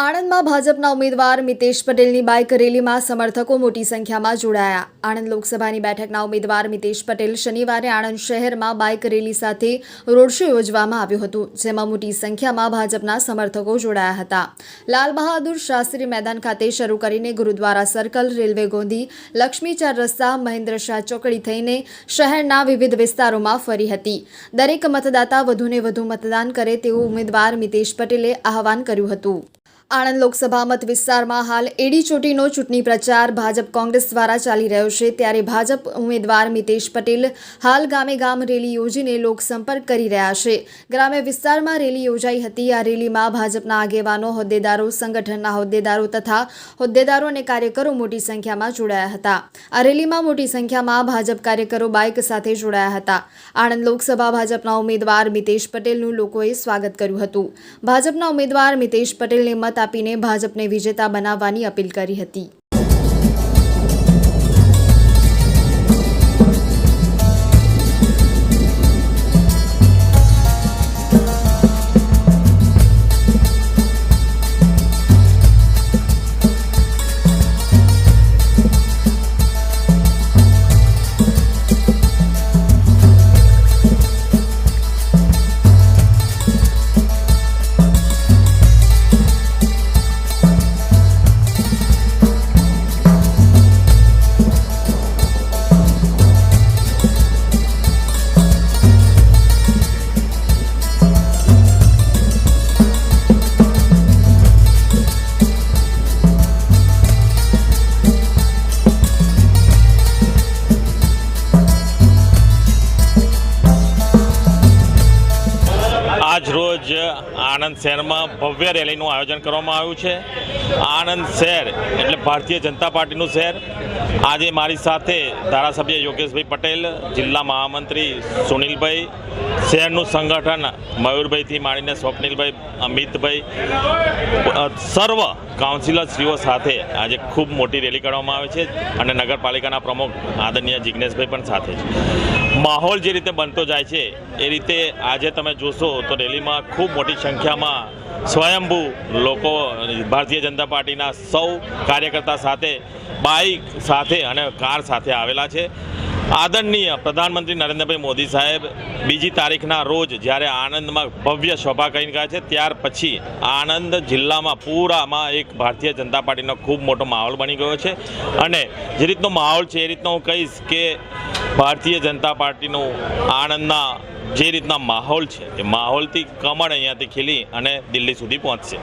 આણંદમાં ભાજપના ઉમેદવાર મિતેશ પટેલની બાઇક રેલીમાં સમર્થકો મોટી સંખ્યામાં જોડાયા. આણંદ લોકસભાની બેઠકના ઉમેદવાર મિતેશ પટેલ શનિવારે આણંદ શહેરમાં બાઇક રેલી સાથે રોડ શો યોજવામાં આવ્યું હતું, જેમાં મોટી સંખ્યામાં ભાજપના સમર્થકો જોડાયા હતા. લાલ બહાદુર શાસ્ત્રી મેદાન ખાતે શરૂ કરીને ગુરુદ્વારા સર્કલ, રેલવે ગોંધી લક્ષ્મી ચાર રસ્તા, મહેન્દ્ર શાહ ચોકડી થઈને શહેરના વિવિધ વિસ્તારોમાં ફરી હતી. દરેક મતદાતા વધુને વધુ મતદાન કરે તેવું ઉમેદવાર મિતેશ પટેલે આહવાન કર્યું હતું. આણંદ લોકસભા મત વિસ્તારમાં હાલ એડી ચોટીનો ચૂંટણી પ્રચાર ભાજપ કોંગ્રેસ દ્વારા ચાલી રહ્યો છે. ત્યારે ભાજપ ઉમેદવાર મિતેશ પટેલ હાલ ગામે ગામ રેલી યોજીને લોકસંપર્ક કરી રહ્યા છે. ગ્રામ્ય વિસ્તારમાં રેલી યોજાઈ હતી. આ રેલીમાં ભાજપના આગેવાનો, હોદ્દેદારો, સંગઠનના હોદ્દેદારો તથા હોદ્દેદારો અને કાર્યકરો મોટી સંખ્યામાં જોડાયા હતા. આ રેલીમાં મોટી સંખ્યામાં ભાજપ કાર્યકરો બાઇક સાથે જોડાયા હતા. આણંદ લોકસભા ભાજપના ઉમેદવાર મિતેશ પટેલનું લોકોએ સ્વાગત કર્યું હતું. ભાજપના ઉમેદવાર મિતેશ પટેલને મત આપીને ભાજપને વિજેતા બનાવવાની અપીલ કરી હતી. આજ આણંદ શહેરમાં ભવ્ય રેલીનું આયોજન કરવામાં આવ્યું છે. આણંદ શહેર એટલે ભારતીય જનતા પાર્ટીનું શહેર. આજે મારી સાથે ધારાસભ્ય યોગેશભાઈ પટેલ, જિલ્લા મહામંત્રી સુનિલભાઈ, શહેરનું સંગઠન મયુરભાઈથી માંડીને સ્વપ્નિલભાઈ, અમિતભાઈ, સર્વ કાઉન્સિલરશ્રીઓ સાથે આજે ખૂબ મોટી રેલી કરવામાં આવે છે અને નગરપાલિકાના પ્રમુખ આદરણીય જિજ્ઞેશભાઈ પણ સાથે છે. માહોલ જે રીતે બનતો જાય છે, એ રીતે આજે તમે જોશો તો રેલીમાં ખૂબ મોટી સંખ્યામાં સ્વયંભૂ લોકો, ભારતીય જનતા પાર્ટીના સૌ કાર્યકર્તા સાથે, બાઇક સાથે અને કાર સાથે આવેલા છે. આદરણીય પ્રધાનમંત્રી નરેન્દ્રભાઈ મોદી સાહેબ, બીજી તારીખના રોજ જ્યારે આણંદમાં ભવ્ય સભા કરી ગયા છે, ત્યાર પછી આણંદ જિલ્લામાં પૂરામાં એક ભારતીય જનતા પાર્ટીનો ખૂબ મોટો માહોલ બની ગયો છે. અને જે રીતનો માહોલ છે, એ રીતનો હું કહીશ કે ભારતીય જનતા પાર્ટીનું આણંદના જે રીતના માહોલ છે, એ માહોલથી કમળ અહીંયાથી ખીલી અને દિલ્હી સુધી પહોંચશે.